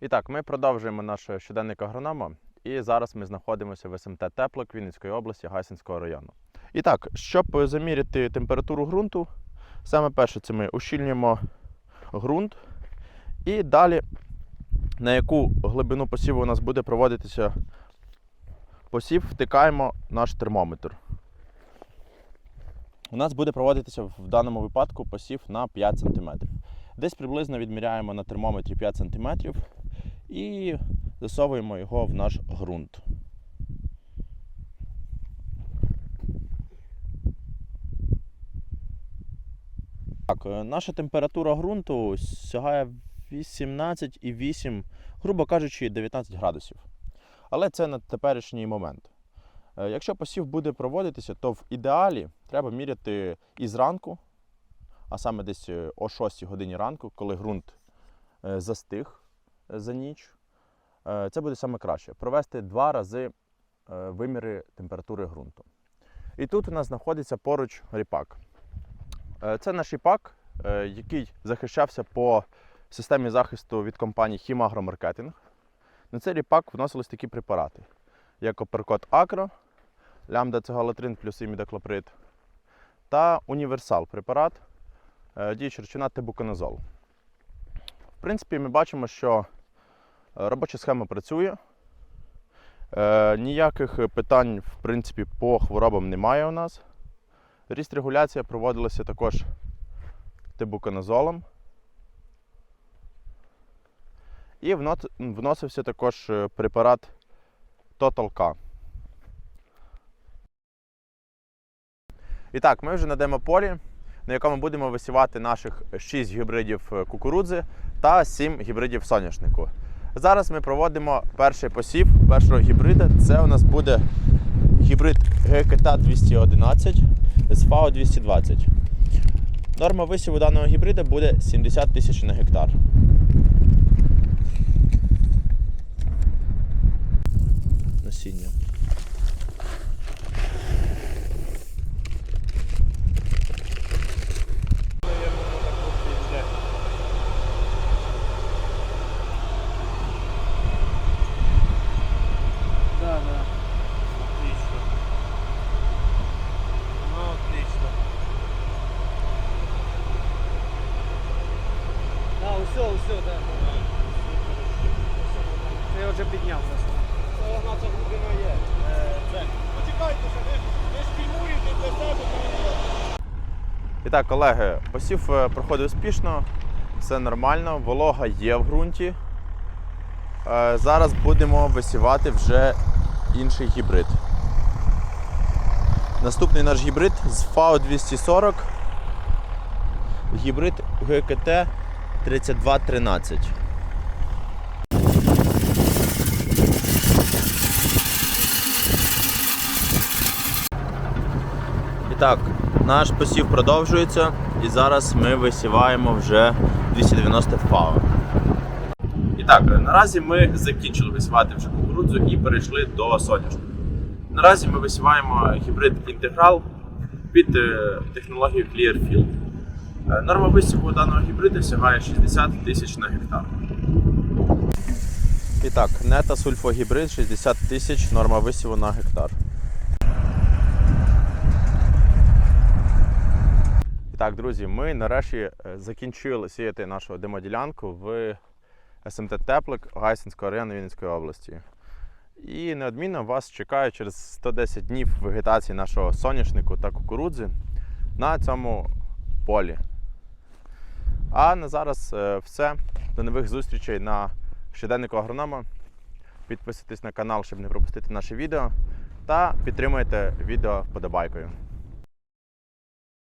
І так, ми продовжуємо наш щоденник агронома. І зараз ми знаходимося в СМТ Теплик Вінницької області Гайсинського району. І так, щоб заміряти температуру ґрунту, саме перше це ми ущільнюємо ґрунт. І далі, на яку глибину посіву у нас буде проводитися посів, втикаємо наш термометр. У нас буде проводитися в даному випадку посів на 5 см. Десь приблизно відміряємо на термометрі 5 см і засовуємо його в наш ґрунт. Так, е, наша температура ґрунту сягає 18,8, грубо кажучи, 19 градусів. Але це на теперішній момент. Е, Якщо посів буде проводитися, то в ідеалі треба міряти і зранку, а саме десь о 6 годині ранку, коли ґрунт е, застиг за ніч. Е, Це буде саме краще. Провести два рази е, виміри температури ґрунту. І тут у нас знаходиться поруч ріпак. Е, Це наш ріпак, який захищався по системі захисту від компанії Хімагромаркетинг. На цей ріпак вносились такі препарати, як Оперкот Акро, лямда цегалатрин плюс імідоклоприд та універсал препарат, діюча речовина тибуконазол. В принципі, ми бачимо, що робоча схема працює. Е, Ніяких питань в принципі, по хворобам немає у нас. Ріст регуляція проводилася також тибуконазолом. І вносився також е, препарат Total. І так, ми вже на демополі, на якому будемо висівати наших 6 гібридів е, кукурудзи та 7 гібридів соняшнику. Зараз ми проводимо перший посів першого гібрида. Це у нас буде гібрид ГКТ 211 з ФАО 220. Норма висіву даного гібрида буде 70 тисяч на гектар. Насіння. Вже підняв просто. Це наша глибина є. Е, Це. Почекайте, що ви, ж фільмуєте для себе. І так, колеги, посів е, проходить успішно, все нормально, волога є в ґрунті. Е, Зараз будемо висівати вже інший гібрид. Наступний наш гібрид з ФАО 240. Гібрид ГКТ 3213. І так, наш посів продовжується, і зараз ми висіваємо вже 290 ФАО. І так, наразі ми закінчили висівати вже кукурудзу і перейшли до соняшника. Наразі ми висіваємо гібрид інтеграл під е, технологією Clearfield. Е, Норма висіву даного гібриду сягає 60 тисяч на гектар. І так, нета сульфогібрид 60 тисяч, норма висіву на гектар. І так, друзі, ми нарешті е, закінчили сіяти нашу демоділянку в СМТ Теплик Гайсинського району Вінницької області. І неодмінно вас чекає через 110 днів вегетації нашого соняшнику та кукурудзи на цьому полі. А на зараз е, все. До нових зустрічей на щоденнику агронома. Підписуйтесь на канал, щоб не пропустити наше відео. Та підтримуйте відео вподобайкою.